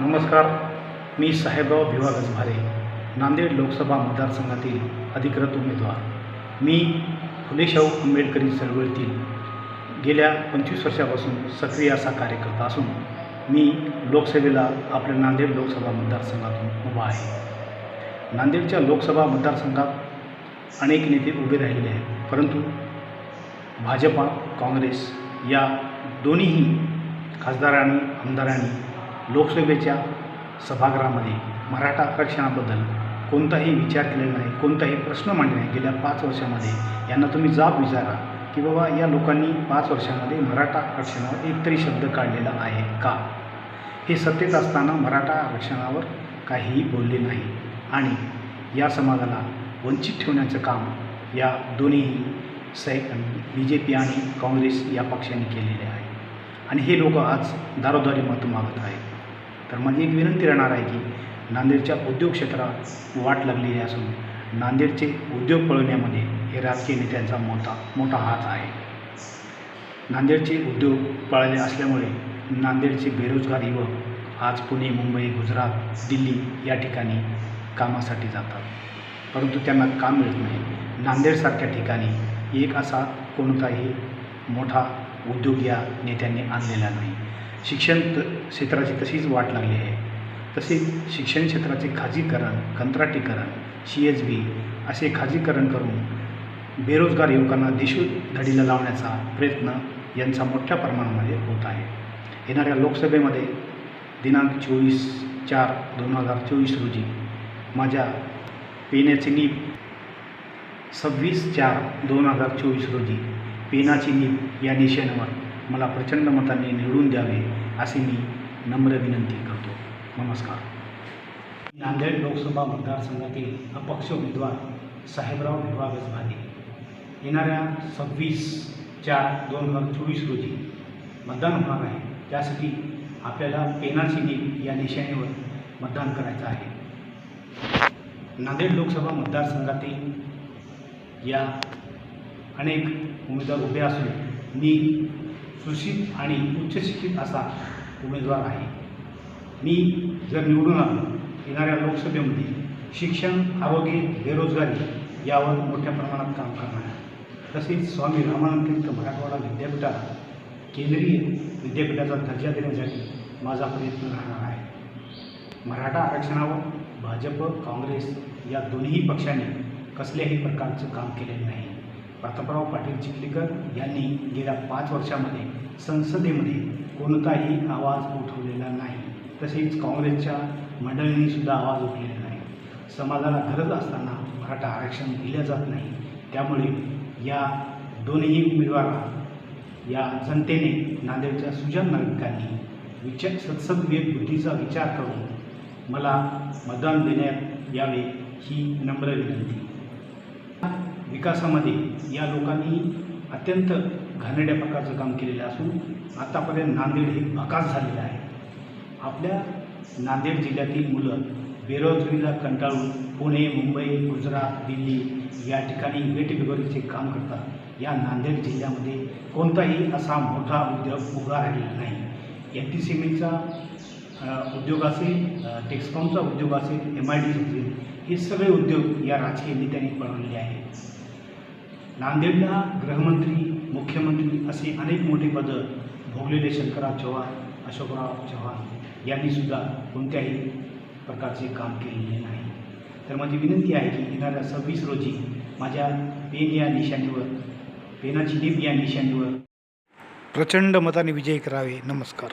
नमस्कार. मी साहेबराव भिवा गजभारे नांदेड लोकसभा मतदारसंघातील अधिकृत उमेदवार. मी फुले शाहू आंबेडकरी चळवळीतील गेल्या पंचवीस वर्षापासून सक्रिय असा कार्यकर्ता असून मी लोकसेवेला आपल्या नांदेड लोकसभा मतदारसंघातून उभा आहे. नांदेडच्या लोकसभा मतदारसंघात अनेक नेते उभे राहिलेले आहेत परंतु भाजपा काँग्रेस या दोन्हीही खासदारांनी आमदारांनी लोकसभेच्या सभागृहामध्ये मराठा आरक्षणाबद्दल कोणताही विचार केलेला नाही कोणताही प्रश्न मांडले नाही. गेल्या पाच वर्षामध्ये यांना तुम्ही जाब विचारा की बाबा या लोकांनी पाच वर्षामध्ये मराठा आरक्षणावर एकतरी शब्द काढलेला आहे का? हे सत्तेत असताना मराठा आरक्षणावर काहीही बोलले नाही आणि या समाजाला वंचित ठेवण्याचं काम या दोन्हीही सै बी जे पी आणि काँग्रेस या पक्षांनी केलेले आहे. आणि हे लोक आज दारोदारी मत मागत आहेत. तर माझी एक विनंती राहणार आहे की नांदेडच्या उद्योग क्षेत्रात वाट लागलेली असून नांदेडचे उद्योग पळवण्यामध्ये हे राजकीय नेत्यांचा मोठा मोठा हात आहे. नांदेडचे उद्योग पळाले असल्यामुळे नांदेडचे बेरोजगार युवक आज पुणे मुंबई गुजरात दिल्ली या ठिकाणी कामासाठी जातात. परंतु त्यांना काम मिळत नाही. नांदेडसारख्या ठिकाणी एक असा कोणताही मोठा उद्योग या नेत्यांनी आणलेला नाही. शिक्षण त क्षेत्राची तशीच वाट लागली आहे. तसेच शिक्षण क्षेत्राचे खाजगीकरण कंत्राटीकरण सी एच बी असे खाजगीकरण करून बेरोजगार युवकांना देशोधडीला लावण्याचा प्रयत्न यांचा मोठ्या प्रमाणामध्ये होत आहे. येणाऱ्या लोकसभेमध्ये दिनांक चोवीस चार दोन हजार चोवीस रोजी माझ्या पेण्याची नीप सव्वीस चार दोन हजार चोवीस रोजी पेनाची नीप या निशाण्यावर मला प्रचंड मताने निवडून द्यावे असे मी नम्र विनंती करतो. नमस्कार. नांदेड लोकसभा मतदारसंघातील अपक्ष उमेदवार साहेबराव भिवा भाले येणाऱ्या सव्वीस चार दोन हजार चोवीस रोजी मतदान होणार आहे. त्यासाठी आपल्याला पेनाची नीप या निशाणीवर मतदान करायचं आहे. नांदेड लोकसभा मतदारसंघातील या अनेक उमेदवार उभे असून मी सुशिक्षित आणि उच्च शिक्षित असा उमेदवार आहे. मी जर निवडून आलो येणाऱ्या लोकसभेमध्ये शिक्षण आरोग्य बेरोजगारी यावर मोठ्या प्रमाणात काम करणार आहे. तसेच स्वामी रामानंद तीर्थ मराठवाडा विद्यापीठाला केंद्रीय विद्यापीठाचा दर्जा देण्यासाठी माझा प्रयत्न राहणार आहे. मराठा आरक्षणावर भाजप काँग्रेस या दोन्ही पक्षांनी कसल्याही प्रकारचं काम केलेलं नाही. प्रतापराव पाटील चिखलीकर यांनी गेल्या पाच वर्षामध्ये संसदेमध्ये कोणताही आवाज उठवलेला नाही. तसेच काँग्रेसच्या मंडळींनीसुद्धा आवाज उठलेला नाही. समाजाला गरज असताना मराठा आरक्षण दिलं जात नाही. त्यामुळे या दोन्ही उमेदवारांना या जनतेने नांदेडच्या सुजन नागरिकांनी विचार सत्सद्विवेक बुद्धीचा विचार करून मला मतदान देण्यात यावे ही नम्र विनंती. विकासामध्ये या लोकांनी अत्यंत घाणेरड्या प्रकारचं काम केलेलं असून आत्तापर्यंत नांदेड हे भकास झालेलं आहे. आपल्या नांदेड जिल्ह्यातील मुलं बेरोजगारीला कंटाळून पुणे मुंबई गुजरात दिल्ली या ठिकाणी वेठबिगोरीचे काम करतात. या नांदेड जिल्ह्यामध्ये कोणताही असा मोठा उद्योग उभा राहिलेला नाही. एन टी सिमेंटचा उद्योग असेल टेक्सकॉमचा उद्योग असेल एम आय डी असेल हे सगळे उद्योग या राजकीय नेत्यांनी पळवलेले आहेत. नांदेडला गृहमंत्री मुख्यमंत्री असे अनेक मोठे पदं भोगलेले शंकरराव चव्हाण अशोकराव चव्हाण यांनीसुद्धा कोणत्याही प्रकारचे काम केलेले नाही. तर माझी विनंती आहे की येणाऱ्या सव्वीस रोजी माझ्या पेन या निशाणीवर पेनाची नीप या निशाणीवर प्रचंड मताने विजय करावे. नमस्कार.